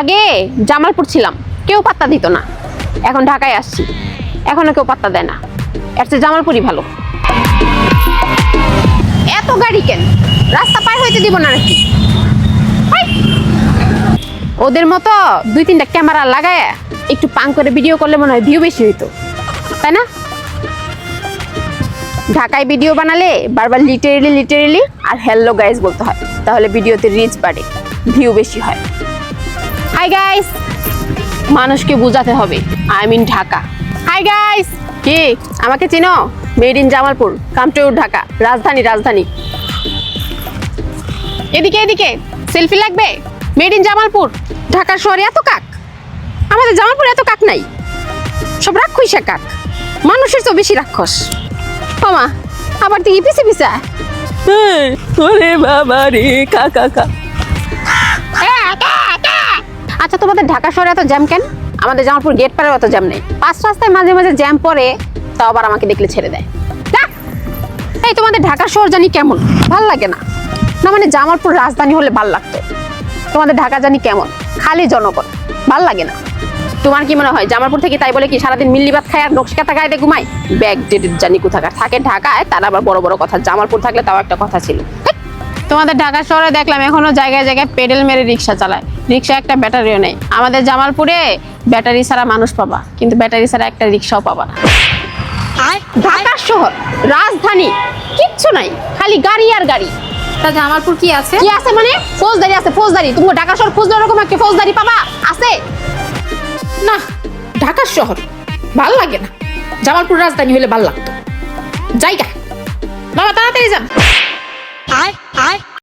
আগে জামালপুর ছিলাম, কেউ পাত্তা দিত না। এখন ঢাকায় আসছি, এখনও কেউ পাত্তা দেয় না। এর চেয়ে জামালপুরই ভালো। এত গাড়ি কেন? রাস্তা পার হইতে দিব না নাকি? ওদের মতো দুই তিনটা ক্যামেরা লাগায় একটু পাং করে ভিডিও করলে মনে হয় ভিউ বেশি হইতো, তাই না? ঢাকায় ভিডিও বানালে বারবার লিটারেলি লিটারেলি আর হ্যালো গাইজ বলতে হয়, তাহলে ভিডিওতে রিচ বাড়ে। ভিউ বেশি হয়। হাই গাইস মানুষকে বোঝাতে হবে। I mean Dhaka. Hi guys কি? আমাকে চিনো? Made in Jamalpur. Come to Dhaka. রাজধানী রাজধানী। এদিকে এদিকে। সেলফি লাগবে? Made in Jamalpur. ঢাকার শহরে এত কাক? আমাদের জামালপুরে এত কাক নাই। সব রাক্ষসা কাক। মানুষের তো বেশি রাক্ষস। মামা আবার দেখি পিছে পিছে। ওরে বাবা রে কাকা কা। আচ্ছা তোমাদের ঢাকা শহরে এত জ্যাম কেন? আমাদের জামালপুর গেট পারে অত জ্যাম নেই। পাঁচ রাস্তায় মাঝে মাঝে জ্যাম পড়ে, তাও আবার আমাকে দেখলে ছেড়ে দেয়। এই তোমাদের ঢাকা শহর জানি কেমন? ভালো লাগে না। না মানে জামালপুর রাজধানী হলে ভালো লাগতো। তোমাদের ঢাকা জানি কেমন? খালি জনগণ ভালো লাগে না। তোমার কি মনে হয়, জামালপুর থেকে তাই বলে কি সারাদিন মিল্লি ভাত খায় আর নকশিকাতা গায়ে দিয়ে ঘুমায়? ব্যাগ ডেটেড জানি কোথাকার। থাকে ঢাকায়, তার আবার বড় বড় কথা। জামালপুর থাকলে তাও একটা কথা ছিল। তোমাদের ঢাকা শহরে দেখলাম এখনও জায়গায় জায়গায় পেডেল মেরে রিক্সা চালায়। রিক্সা একটা ব্যাটারিও নেই। আমাদের জামালপুরে ব্যাটারি ছাড়া মানুষ পাবা কিন্তু ব্যাটারি ছাড়া একটা রিক্সাও পাবা না। ঢাকা শহর রাজধানী কিচ্ছু নাই খালি গাড়ি আর গাড়ি। তা জামালপুর কি আছে? কি আছে মানে? ফৌজদারি আছে ফৌজদারি। তুমি ঢাকা শহর খুঁজলে ওরকম একটা ফৌজদারি পাবা? আছে? না ঢাকার শহর ভালো লাগে না। জামালপুর রাজধানী হলে ভালো লাগতো। জায়গা বাবা তাড়াতাড়ি যান।